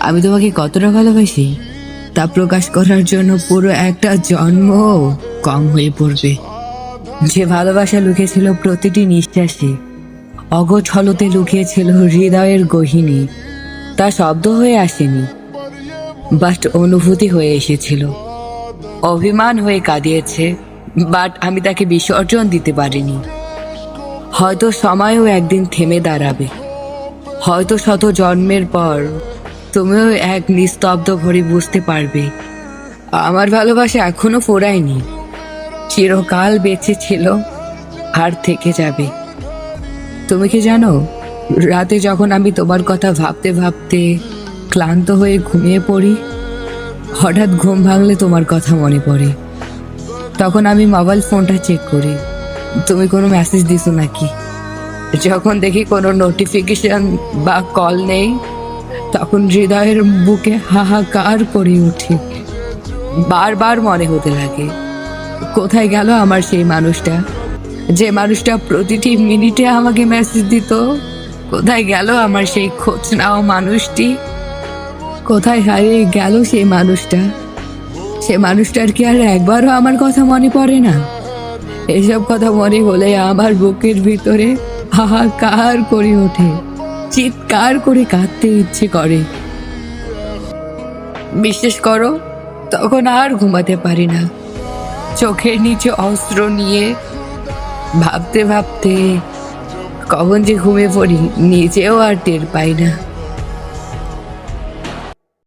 আমি তোমাকে কতটা ভালোবাসি তা প্রকাশ করার জন্য পুরো একটা জন্ম কম হয়ে পড়বে। যে ভালোবাসা লুকিয়েছিল প্রতিটি নিঃশ্বাসে অগোছলতে লুকিয়েছিল হৃদয়ের গহিনী, তা শব্দ হয়ে আসেনি বাট অনুভূতি হয়ে এসেছিল। অভিমান হয়ে কাঁদিয়েছে বাট আমি তাকে বিসর্জন দিতে পারিনি। হয়তো সময়ও একদিন থেমে দাঁড়াবে। হয়তো শত জন্মের পর তুমিও এক নিস্তব্ধ ভরে বুঝতে পারবে। আমার ভালোবাসা এখনও ফোরায়নি। চিরকাল বেঁচে ছিল, আর থেকে যাবে। তুমি কি জানো, রাতে যখন আমি তোমার কথা ভাবতে ভাবতে ক্লান্ত হয়ে ঘুমিয়ে পড়ি, হঠাৎ ঘুম ভাঙলে তোমার কথা মনে পড়ে। তখন আমি মোবাইল ফোনটা চেক করি, তুমি কোনো মেসেজ দিছো নাকি? যখন দেখি কোনো নোটিফিকেশন বা কল নেই তখন হৃদয়ের বুকে হাহাকার করে উঠে। বারবার মনে হতে লাগে, কোথায় গেল আমার সেই মানুষটা? যে মানুষটা প্রতিটি মিনিটে আমাকে মেসেজ দিত, কোথায় গেল আমার সেই খোঁজ নেওয়া মানুষটি? কোথায় হারিয়ে গেল সেই মানুষটা? সে মানুষটার কি আর একবারও আমার কথা মনে পড়ে না? এসব কথা মনে হলে আমার বুকের ভিতরে হাহাকার করে ওঠে। চিৎকার করে কাঁদতে ইচ্ছে করে। বিশ্বাস করো, তখন আর ঘুমাতে পারি না। চোখের নিচে অস্ত্র নিয়ে ভাবতে ভাবতে কখন যে ঘুমিয়ে পড়ি, নিজেও আর টের পাই না।